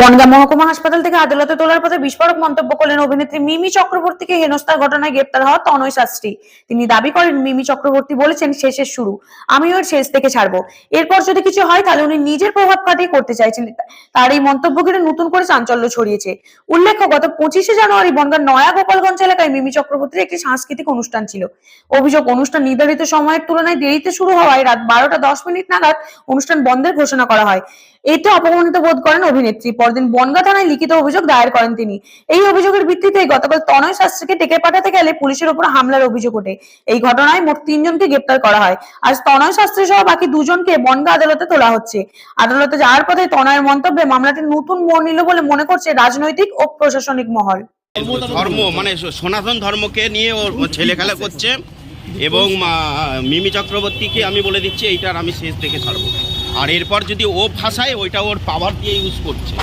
বনগাঁ মহকুমা হাসপাতাল থেকে আদালতে তোলার পথে বিস্ফোরক মন্তব্য করলেন অভিনেত্রী মিমি চক্রবর্তীকে হেনস্থার ঘটনায় গ্রেপ্তার হওয়া তনয় শাস্ত্রী। তিনি দাবি করেন, মিমি চক্রবর্তী বলেছেন, শেষের শুরু। আমি ওর শেষ থেকে ছাড়বো। এরপর যদি কিছু হয়, তাহলে উনি নিজের প্রভাব খাটিয়ে করতে চাইছেন তার এই মন্তব্য ঘিরে নতুন করে চাঞ্চল্য ছড়িয়েছে। উল্লেখ্য, গত পঁচিশে জানুয়ারি বনগাঁ নয়া গোপালগঞ্জ এলাকায় মিমি চক্রবর্তীর একটি সাংস্কৃতিক অনুষ্ঠান ছিল। অভিযোগ, অনুষ্ঠান নির্ধারিত সময়ের তুলনায় দেরিতে শুরু হওয়ায় রাত বারোটা দশ মিনিট নাগাদ অনুষ্ঠান বন্ধের ঘোষণা করা হয়। এতে অপমানিত বোধ করেন অভিনেত্রী। পরদিন বনগাঁ থানায় লিখিত অভিযোগ দায়ের করেন তিনি। এই অভিযোগের ভিত্তিতে গতকাল তনয় শাস্ত্রীকে ডেকে পাঠাতে গেলে পুলিশের উপর হামলার অভিযোগ ওঠে। এই ঘটনায় মোট তিনজনকে গ্রেপ্তার করা হয়। আজ তনয় শাস্ত্রী সহ বাকি দুজনকে বনগাঁ আদালতে তোলা হচ্ছে। আদালতে যাওয়ার পথে তনয়ের মন্তব্যে মামলাটি নতুন মোড় নিল বলে মনে করছে রাজনৈতিক ও প্রশাসনিক মহল। ধর্ম মানে সনাতন ধর্মকে নিয়ে ও ছেলে খেলা করছে। এবং মিমি চক্রবর্তীকে আমি বলে দিচ্ছি, এইটার আমি শেষ দেখে ছাড়বো। আর এরপর যদি ও ফাঁসায়, ওইটা ওর পাওয়ার দিয়ে ইউজ করছে।